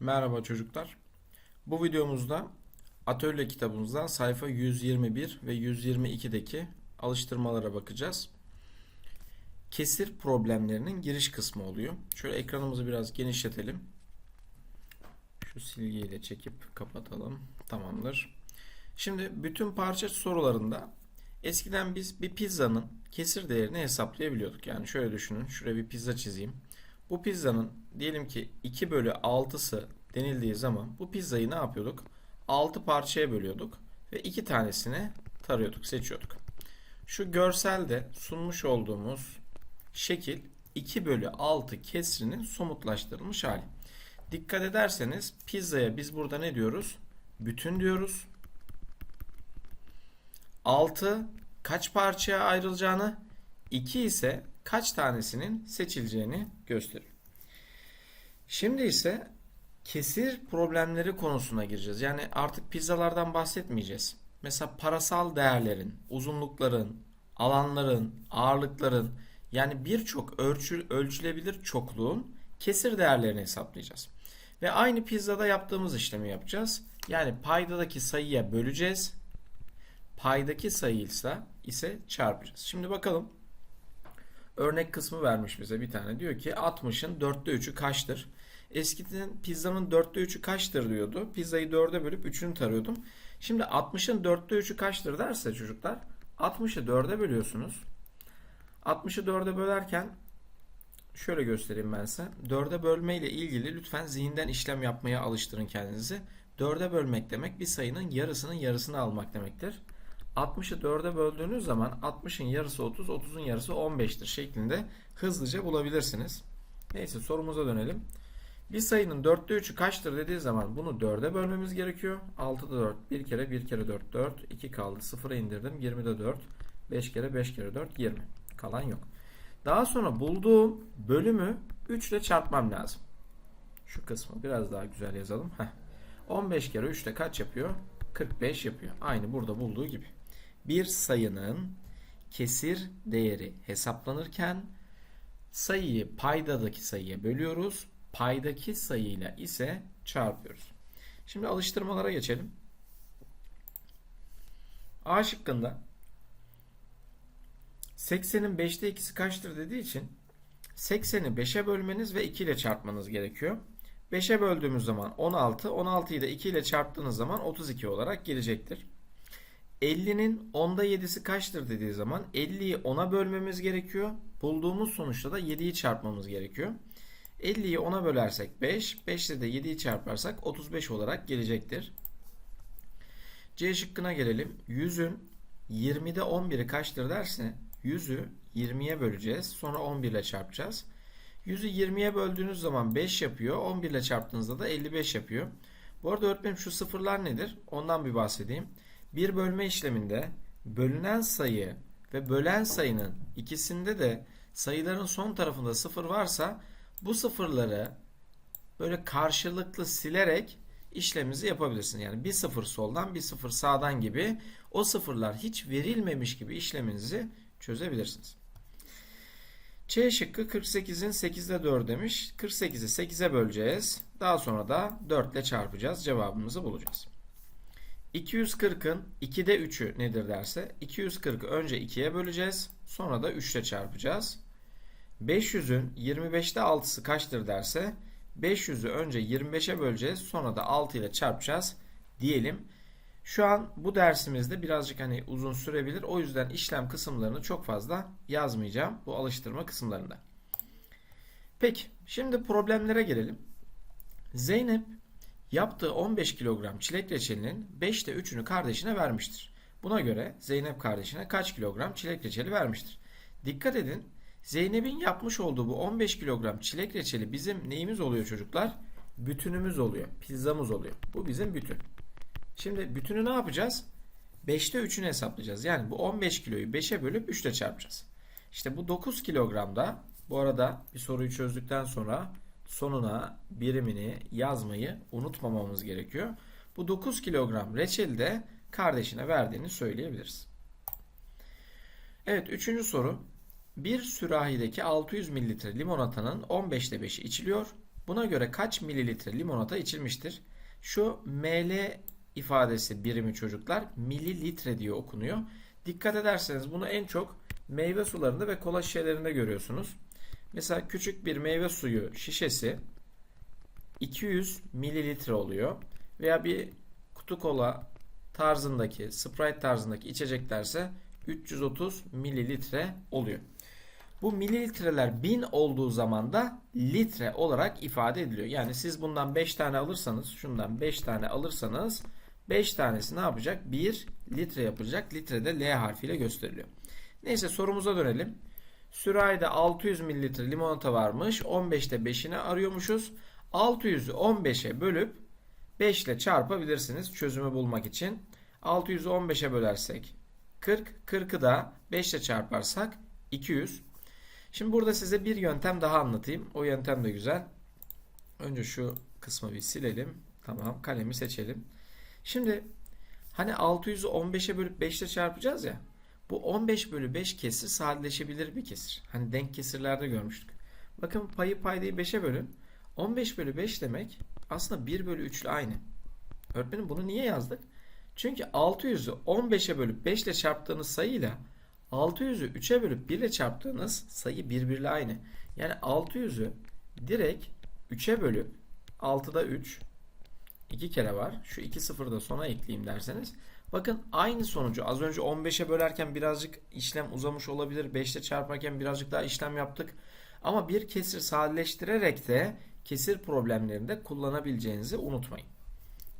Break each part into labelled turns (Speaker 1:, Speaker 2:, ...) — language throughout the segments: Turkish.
Speaker 1: Merhaba çocuklar. Bu videomuzda atölye kitabımızdan sayfa 121 ve 122'deki alıştırmalara bakacağız. Kesir problemlerinin giriş kısmı oluyor. Şöyle ekranımızı biraz genişletelim. Şu silgiyle çekip kapatalım. Tamamdır. Şimdi bütün parça sorularında eskiden biz bir pizzanın kesir değerini hesaplayabiliyorduk. Yani şöyle düşünün. Şuraya bir pizza çizeyim. Bu pizzanın diyelim ki 2 bölü 6'sı denildiği zaman bu pizzayı ne yapıyorduk? 6 parçaya bölüyorduk ve 2 tanesini tarıyorduk, seçiyorduk. Şu görselde sunmuş olduğumuz şekil 2 bölü 6 kesrinin somutlaştırılmış hali. Dikkat ederseniz pizzaya biz burada ne diyoruz? Bütün diyoruz. 6 kaç parçaya ayrılacağını, 2 ise kaç tanesinin seçileceğini gösteriyor. Şimdi ise kesir problemleri konusuna gireceğiz. Yani artık pizzalardan bahsetmeyeceğiz. Mesela parasal değerlerin, uzunlukların, alanların, ağırlıkların yani birçok ölçü, ölçülebilir çokluğun kesir değerlerini hesaplayacağız. Ve aynı pizzada yaptığımız işlemi yapacağız. Yani paydadaki sayıya böleceğiz. Paydaki sayıysa ise çarpacağız. Şimdi bakalım. Örnek kısmı vermiş bize bir tane. Diyor ki 60'ın 4'te 3'ü kaçtır? Eskiden pizzanın 4'te 3'ü kaçtır diyordu. Pizzayı 4'e bölüp 3'ünü tarıyordum. Şimdi 60'ın 4'te 3'ü kaçtır derse çocuklar 60'ı 4'e bölüyorsunuz. 60'ı 4'e bölerken şöyle göstereyim ben size. 4'e bölme ile ilgili lütfen zihinden işlem yapmaya alıştırın kendinizi. 4'e bölmek demek bir sayının yarısının yarısını almak demektir. 60'ı 4'e böldüğünüz zaman 60'ın yarısı 30, 30'un yarısı 15'tir şeklinde hızlıca bulabilirsiniz. Neyse sorumuza dönelim. Bir sayının 4'te 3'ü kaçtır dediği zaman bunu 4'e bölmemiz gerekiyor. 6'da 4, 1 kere 1 kere 4, 4, 2 kaldı. 0'a indirdim. 20'de 4, 5 kere 5 kere 4, 20. Kalan yok. Daha sonra bulduğum bölümü 3 ile çarpmam lazım. Şu kısmı biraz daha güzel yazalım. Heh. 15 kere 3 de kaç yapıyor? 45 yapıyor. Aynı burada bulduğu gibi. Bir sayının kesir değeri hesaplanırken sayıyı paydadaki sayıya bölüyoruz. Paydaki sayıyla ise çarpıyoruz. Şimdi alıştırmalara geçelim. A şıkkında 80'in 5'te 2'si kaçtır dediği için 80'i 5'e bölmeniz ve 2 ile çarpmanız gerekiyor. 5'e böldüğümüz zaman 16, 16'yı da 2 ile çarptığınız zaman 32 olarak gelecektir. 50'nin 10'da 7'si kaçtır dediği zaman 50'yi 10'a bölmemiz gerekiyor. Bulduğumuz sonuçta da 7'yi çarpmamız gerekiyor. 50'yi 10'a bölersek 5, 5 ile de 7'yi çarparsak 35 olarak gelecektir. C şıkkına gelelim. 100'ün 20'de 11'i kaçtır derse 100'ü 20'ye böleceğiz. Sonra 11 ile çarpacağız. 100'ü 20'ye böldüğünüz zaman 5 yapıyor. 11 ile çarptığınızda da 55 yapıyor. Bu arada öğretmenim şu sıfırlar nedir? Ondan bir bahsedeyim. Bir bölme işleminde bölünen sayı ve bölen sayının ikisinde de sayıların son tarafında sıfır varsa bu sıfırları böyle karşılıklı silerek işlemimizi yapabilirsin. Yani bir sıfır soldan bir sıfır sağdan gibi o sıfırlar hiç verilmemiş gibi işleminizi çözebilirsiniz. C şıkkı 48'in 8'de 4 demiş. 48'i 8'e böleceğiz. Daha sonra da 4 ile çarpacağız. Cevabımızı bulacağız. 240'ın 2'de 3'ü nedir derse 240'ı önce 2'ye böleceğiz. Sonra da 3 ile çarpacağız. 500'ün 25'te 6'sı kaçtır derse 500'ü önce 25'e böleceğiz. Sonra da 6 ile çarpacağız diyelim. Şu an bu dersimizde birazcık hani uzun sürebilir. O yüzden işlem kısımlarını çok fazla yazmayacağım bu alıştırma kısımlarında. Peki şimdi problemlere gelelim. Zeynep yaptığı 15 kilogram çilek reçelinin 5'te 3'ünü kardeşine vermiştir. Buna göre Zeynep kardeşine kaç kilogram çilek reçeli vermiştir? Dikkat edin Zeynep'in yapmış olduğu bu 15 kilogram çilek reçeli bizim neyimiz oluyor çocuklar? Bütünümüz oluyor. Pizzamız oluyor. Bu bizim bütün. Şimdi bütünü ne yapacağız? 5'te 3'ünü hesaplayacağız. Yani bu 15 kiloyu 5'e bölüp 3 ile çarpacağız. İşte bu 9 kilogramda bu arada bir soruyu çözdükten sonra sonuna birimini yazmayı unutmamamız gerekiyor. Bu 9 kilogram reçeli de kardeşine verdiğini söyleyebiliriz. Evet üçüncü soru. Bir sürahideki 600 mililitre limonatanın 15'te 5'i içiliyor. Buna göre kaç mililitre limonata içilmiştir? Şu ml ifadesi birimi çocuklar mililitre diye okunuyor. Dikkat ederseniz bunu en çok meyve sularında ve kola şişelerinde görüyorsunuz. Mesela küçük bir meyve suyu şişesi 200 mililitre oluyor. Veya bir kutu kola tarzındaki, Sprite tarzındaki içeceklerse 330 mililitre oluyor. Bu mililitreler 1000 olduğu zaman da litre olarak ifade ediliyor. Yani siz bundan 5 tane alırsanız, şundan 5 tane alırsanız 5 tanesi ne yapacak? 1 litre yapacak. Litre de L harfiyle gösteriliyor. Neyse sorumuza dönelim. Sürahide 600 mililitre limonata varmış. 15'te 5'ini arıyormuşuz. 600'ü 15'e bölüp 5 ile çarpabilirsiniz çözümü bulmak için. 600'ü 15'e bölersek 40. 40'ı da 5 ile çarparsak 200. Şimdi burada size bir yöntem daha anlatayım. O yöntem de güzel. Önce şu kısmı bir silelim. Tamam kalemi seçelim. Şimdi hani 600'ü 15'e bölüp 5 ile çarpacağız ya. Bu 15 bölü 5 kesir sadeleşebilir bir kesir. Hani denk kesirlerde görmüştük. Bakın payı paydayı 5'e bölün. 15 bölü 5 demek aslında 1 bölü 3 ile aynı. Öğretmenim bunu niye yazdık? Çünkü 600'ü 15'e bölüp 5 ile çarptığınız sayıyla 600'ü 3'e bölüp 1 ile çarptığınız sayı birbiriyle aynı. Yani 600'ü direkt 3'e bölüp 6'da 3 2 kere var. Şu 2 sıfırı da sona ekleyeyim derseniz. Bakın aynı sonucu az önce 15'e bölerken birazcık işlem uzamış olabilir. 5 ile çarparken birazcık daha işlem yaptık. Ama bir kesir sadeleştirerek de kesir problemlerinde kullanabileceğinizi unutmayın.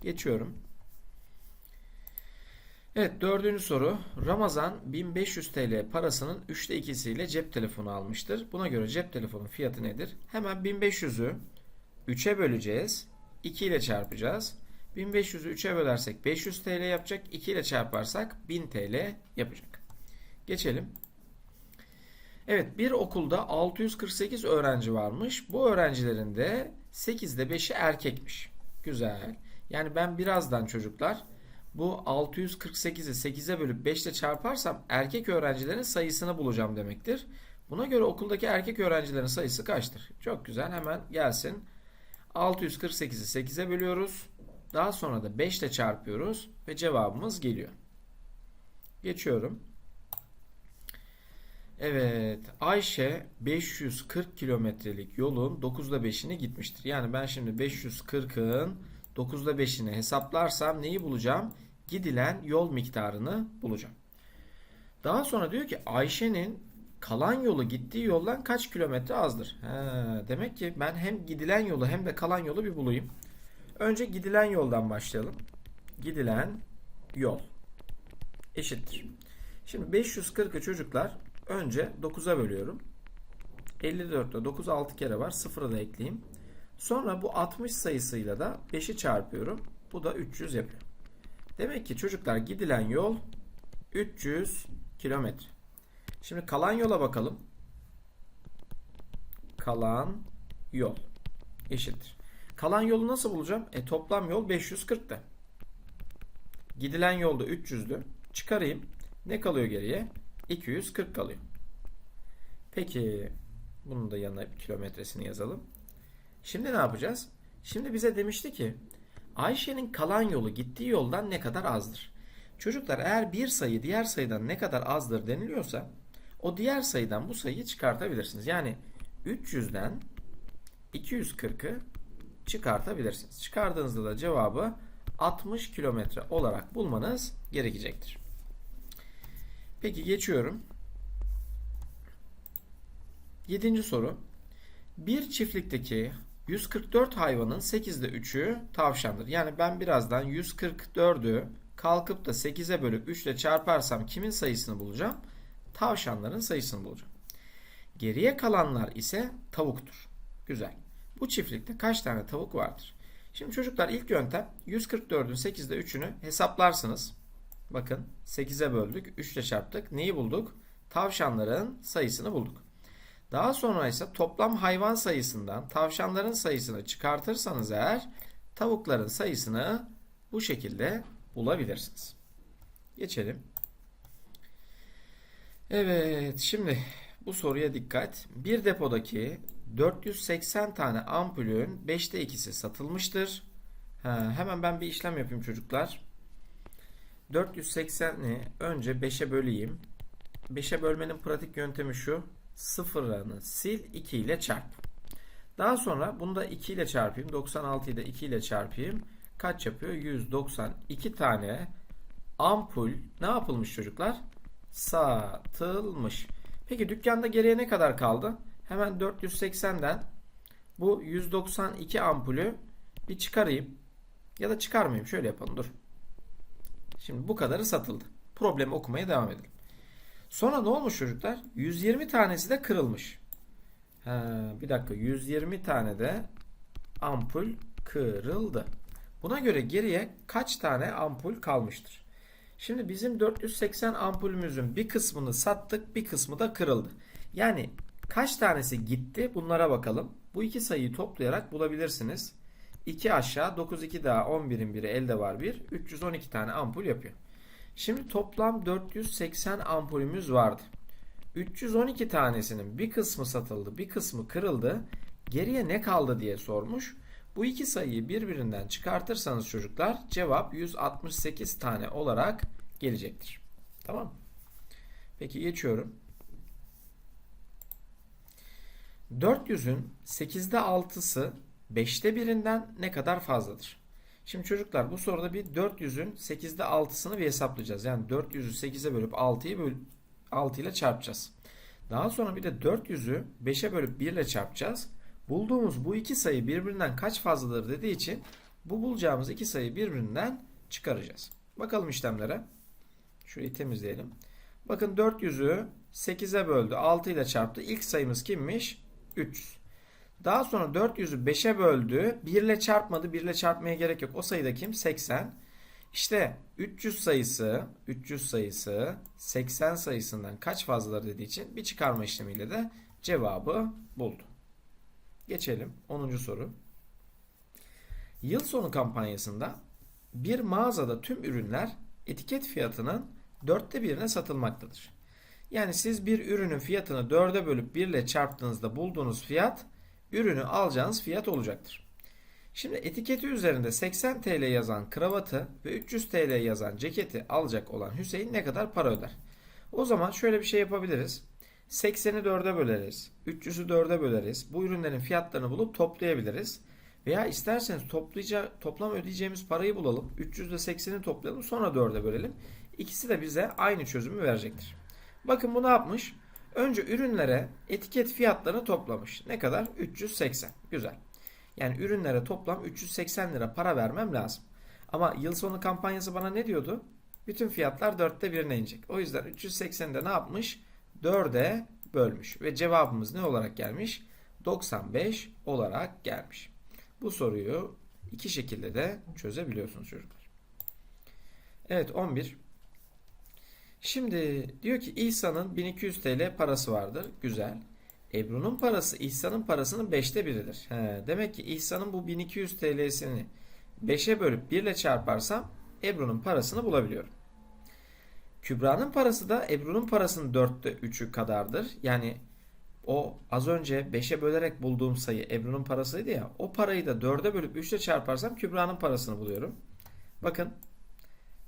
Speaker 1: Geçiyorum. Evet dördüncü soru. Ramazan 1500 TL parasının 3'te 2'siyle cep telefonu almıştır. Buna göre cep telefonu fiyatı nedir? Hemen 1500'ü 3'e böleceğiz. 2 ile çarpacağız. 1500'ü 3'e bölersek 500 TL yapacak. 2 ile çarparsak 1000 TL yapacak. Geçelim. Evet bir okulda 648 öğrenci varmış. Bu öğrencilerin de 8'de 5'i erkekmiş. Güzel. Yani ben birazdan çocuklar bu 648'i 8'e bölüp 5 ile çarparsam erkek öğrencilerin sayısını bulacağım demektir. Buna göre okuldaki erkek öğrencilerin sayısı kaçtır? Çok güzel hemen gelsin. 648'i 8'e bölüyoruz. Daha sonra da 5 ile çarpıyoruz ve cevabımız geliyor. Geçiyorum. Evet, Ayşe 540 kilometrelik yolun 9'da 5'ini gitmiştir. Yani ben şimdi 540'ın 9'da 5'ini hesaplarsam neyi bulacağım? Gidilen yol miktarını bulacağım. Daha sonra diyor ki Ayşe'nin kalan yolu gittiği yoldan kaç kilometre azdır? He, demek ki ben hem gidilen yolu hem de kalan yolu bir bulayım. Önce gidilen yoldan başlayalım. Gidilen yol eşittir. Şimdi 540'ı çocuklar önce 9'a bölüyorum. 54'te 9 6 kere var. 0'ı da ekleyeyim. Sonra bu 60 sayısıyla da 5'i çarpıyorum. Bu da 300 yapıyor. Demek ki çocuklar gidilen yol 300 kilometre. Şimdi kalan yola bakalım. Kalan yol eşittir. Kalan yolu nasıl bulacağım? E toplam yol 540'tı. Gidilen yolda 300'dü. Çıkarayım. Ne kalıyor geriye? 240 kalıyor. Peki bunun da yanına kilometresini yazalım. Şimdi ne yapacağız? Şimdi bize demişti ki Ayşe'nin kalan yolu gittiği yoldan ne kadar azdır? Çocuklar eğer bir sayı diğer sayıdan ne kadar azdır deniliyorsa o diğer sayıdan bu sayıyı çıkartabilirsiniz. Yani 300'den 240'ı çıkartabilirsiniz. Çıkardığınızda da cevabı 60 kilometre olarak bulmanız gerekecektir. Peki geçiyorum. Yedinci soru. Bir çiftlikteki 144 hayvanın 8'de 3'ü tavşandır. Yani ben birazdan 144'ü kalkıp da 8'e bölüp 3 ile çarparsam kimin sayısını bulacağım? Tavşanların sayısını bulacağım. Geriye kalanlar ise tavuktur. Güzel. Bu çiftlikte kaç tane tavuk vardır? Şimdi çocuklar ilk yöntem 144'ün 8'de 3'ünü hesaplarsınız. Bakın 8'e böldük, 3 ile çarptık. Neyi bulduk? Tavşanların sayısını bulduk. Daha sonra ise toplam hayvan sayısından tavşanların sayısını çıkartırsanız eğer tavukların sayısını bu şekilde bulabilirsiniz. Geçelim. Evet, şimdi bu soruya dikkat. Bir depodaki 480 tane ampulün 5'te 2'si satılmıştır. Ha, hemen ben bir işlem yapayım çocuklar. 480'i önce 5'e böleyim. 5'e bölmenin pratik yöntemi şu. Sıfırlarını sil 2 ile çarp. Daha sonra bunu da 2 ile çarpayım. 96'yı da 2 ile çarpayım. Kaç yapıyor? 192 tane ampul ne yapılmış çocuklar? Satılmış. Peki dükkanda geriye ne kadar kaldı? Hemen 480'den bu 192 ampulü bir çıkarayım. Ya da çıkarmayayım. Şöyle yapalım dur. Şimdi bu kadarı satıldı. Problemi okumaya devam edelim. Sonra ne olmuş çocuklar? 120 tanesi de kırılmış. Ha, bir dakika 120 tane de ampul kırıldı. Buna göre geriye kaç tane ampul kalmıştır? Şimdi bizim 480 ampulümüzün bir kısmını sattık, bir kısmı da kırıldı. Yani kaç tanesi gitti? Bunlara bakalım. Bu iki sayıyı toplayarak bulabilirsiniz. 2 aşağı 9 2 daha 11'in biri elde var 1. 312 tane ampul yapıyor. Şimdi toplam 480 ampulümüz vardı. 312 tanesinin bir kısmı satıldı, bir kısmı kırıldı. Geriye ne kaldı diye sormuş. Bu iki sayıyı birbirinden çıkartırsanız çocuklar cevap 168 tane olarak gelecektir. Tamam? Peki geçiyorum. 400'ün 8'de 6'sı 5'te birinden ne kadar fazladır? Şimdi çocuklar bu soruda bir 400'ün 8'de 6'sını bir hesaplayacağız. Yani 400'ü 8'e bölüp 6'yı böl 6 ile çarpacağız. Daha sonra bir de 400'ü 5'e bölüp 1 ile çarpacağız. Bulduğumuz bu iki sayı birbirinden kaç fazladır dediği için bu bulacağımız iki sayı birbirinden çıkaracağız. Bakalım işlemlere. Şurayı temizleyelim. Bakın 400'ü 8'e böldü. 6 ile çarptı. İlk sayımız kimmiş? 300. Daha sonra 400'ü 5'e böldü. 1 ile çarpmadı. 1 ile çarpmaya gerek yok. O sayıda kim? 80. İşte 300 sayısı 300 sayısı 80 sayısından kaç fazladır dediği için bir çıkarma işlemiyle de cevabı buldu. Geçelim 10. soru. Yıl sonu kampanyasında bir mağazada tüm ürünler etiket fiyatının dörtte birine satılmaktadır. Yani siz bir ürünün fiyatını dörde bölüp 1 ile çarptığınızda bulduğunuz fiyat ürünü alacağınız fiyat olacaktır. Şimdi etiketi üzerinde 80 TL yazan kravatı ve 300 TL yazan ceketi alacak olan Hüseyin ne kadar para öder? O zaman şöyle bir şey yapabiliriz. 80'i 4'e böleriz. 300'ü 4'e böleriz. Bu ürünlerin fiyatlarını bulup toplayabiliriz. Veya isterseniz toplayacağı, toplam ödeyeceğimiz parayı bulalım. 300 ile 80'i toplayalım sonra 4'e bölelim. İkisi de bize aynı çözümü verecektir. Bakın bu ne yapmış? Önce ürünlere etiket fiyatlarını toplamış. Ne kadar? 380. Güzel. Yani ürünlere toplam 380 lira para vermem lazım. Ama yıl sonu kampanyası bana ne diyordu? Bütün fiyatlar dörtte birine inecek. O yüzden 380'de ne yapmış? 4'e bölmüş. Ve cevabımız ne olarak gelmiş? 95 olarak gelmiş. Bu soruyu iki şekilde de çözebiliyorsunuz çocuklar. Evet 11. Şimdi diyor ki İhsan'ın 1200 TL parası vardır. Güzel. Ebru'nun parası İhsan'ın parasının 5'te biridir. He, demek ki İhsan'ın bu 1200 TL'sini 5'e bölüp 1 ile çarparsam Ebru'nun parasını bulabiliyorum. Kübra'nın parası da Ebru'nun parasının 4'te 3'ü kadardır. Yani o az önce 5'e bölerek bulduğum sayı Ebru'nun parasıydı ya. O parayı da 4'e bölüp 3 ile çarparsam Kübra'nın parasını buluyorum. Bakın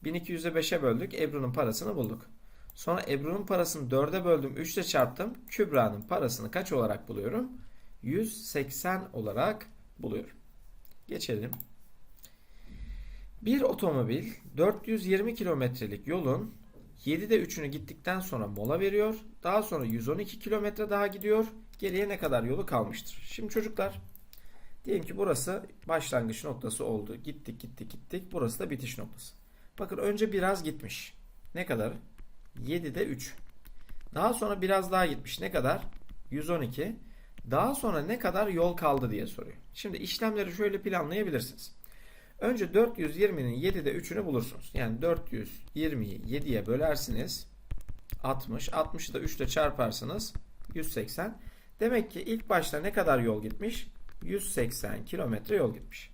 Speaker 1: 1200'e 5'e böldük. Ebru'nun parasını bulduk. Sonra Ebru'nun parasını 4'e böldüm. 3 ile çarptım. Kübra'nın parasını kaç olarak buluyorum? 180 olarak buluyorum. Geçelim. Bir otomobil 420 kilometrelik yolun 7'de 3'ünü gittikten sonra mola veriyor. Daha sonra 112 kilometre daha gidiyor. Geriye ne kadar yolu kalmıştır? Şimdi çocuklar diyelim ki burası başlangıç noktası oldu. Gittik gittik gittik. Burası da bitiş noktası. Bakın önce biraz gitmiş. Ne kadar? 7'de 3. Daha sonra biraz daha gitmiş. Ne kadar? 112. Daha sonra ne kadar yol kaldı diye soruyor. Şimdi işlemleri şöyle planlayabilirsiniz. Önce 420'nin 7'de 3'ünü bulursunuz. Yani 420'yi 7'ye bölersiniz. 60. 60'ı da 3 ile çarparsınız. 180. Demek ki ilk başta ne kadar yol gitmiş? 180 kilometre yol gitmiş.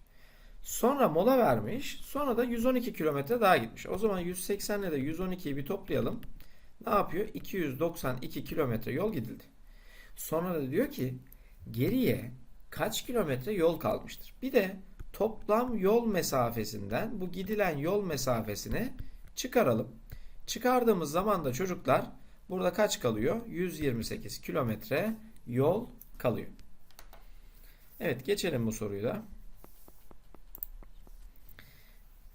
Speaker 1: Sonra mola vermiş. Sonra da 112 kilometre daha gitmiş. O zaman 180 ile de 112'yi bir toplayalım. Ne yapıyor? 292 kilometre yol gidildi. Sonra da diyor ki geriye kaç kilometre yol kalmıştır? Bir de toplam yol mesafesinden bu gidilen yol mesafesini çıkaralım. Çıkardığımız zaman da çocuklar burada kaç kalıyor? 128 kilometre yol kalıyor. Evet geçelim bu soruyu da.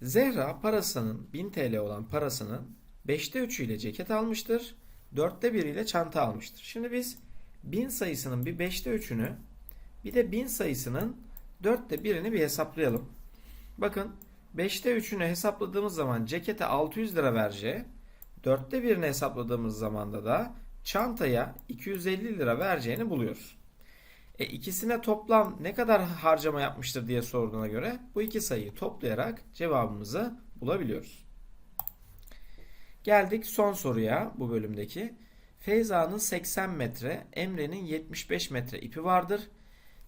Speaker 1: Zehra parasının 1000 TL olan parasının 5'te 3'ü ile ceket almıştır. 4'te 1 ile çanta almıştır. Şimdi biz 1000 sayısının bir 5'te 3'ünü bir de 1000 sayısının 4'te 1'ini bir hesaplayalım. Bakın 5'te 3'ünü hesapladığımız zaman cekete 600 lira vereceği, 4'te 1'ini hesapladığımız zaman da çantaya 250 lira vereceğini buluyoruz. E ikisine toplam ne kadar harcama yapmıştır diye sorduğuna göre bu iki sayıyı toplayarak cevabımızı bulabiliyoruz. Geldik son soruya bu bölümdeki. Feyza'nın 80 metre, Emre'nin 75 metre ipi vardır.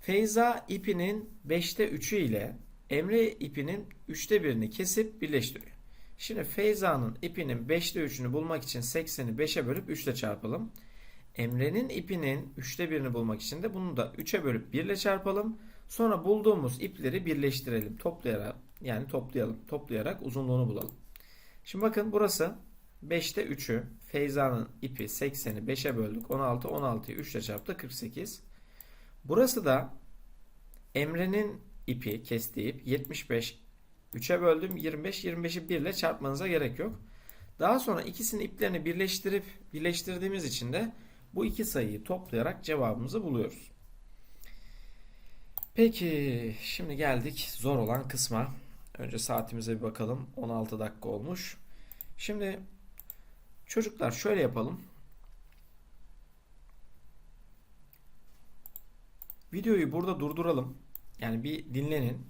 Speaker 1: Feyza ipinin 5'te 3'ü ile Emre ipinin 3'te 1'ini kesip birleştiriyor. Şimdi Feyza'nın ipinin 5'te 3'ünü bulmak için 80'i 5'e bölüp 3 ile çarpalım. Emre'nin ipinin 3'te 1'ini bulmak için de bunu da 3'e bölüp 1 ile çarpalım. Sonra bulduğumuz ipleri birleştirelim. Toplayarak yani toplayalım. Toplayarak uzunluğunu bulalım. Şimdi bakın burası 5'te 3'ü. Feyza'nın ipi 80'i 5'e böldük. 16, 16'yı 3 ile çarptı 48. Burası da Emre'nin ipi, kestiği ip 75. 3'e böldüm 25. 25'i 1 ile çarpmanıza gerek yok. Daha sonra ikisinin iplerini birleştirip birleştirdiğimiz için de bu iki sayıyı toplayarak cevabımızı buluyoruz. Peki şimdi geldik zor olan kısma. Önce saatimize bir bakalım. 16 dakika olmuş. Şimdi çocuklar şöyle yapalım. Videoyu burada durduralım. Yani bir dinlenin.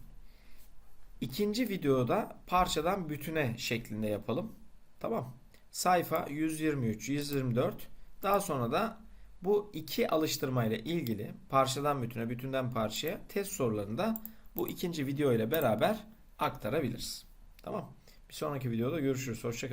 Speaker 1: İkinci videoda parçadan bütüne şeklinde yapalım. Tamam. Sayfa 123, 124. Daha sonra da bu iki alıştırmayla ilgili parçadan bütüne, bütünden parçaya test sorularını da bu ikinci video ile beraber aktarabiliriz. Tamam. Bir sonraki videoda görüşürüz. Hoşçakalın.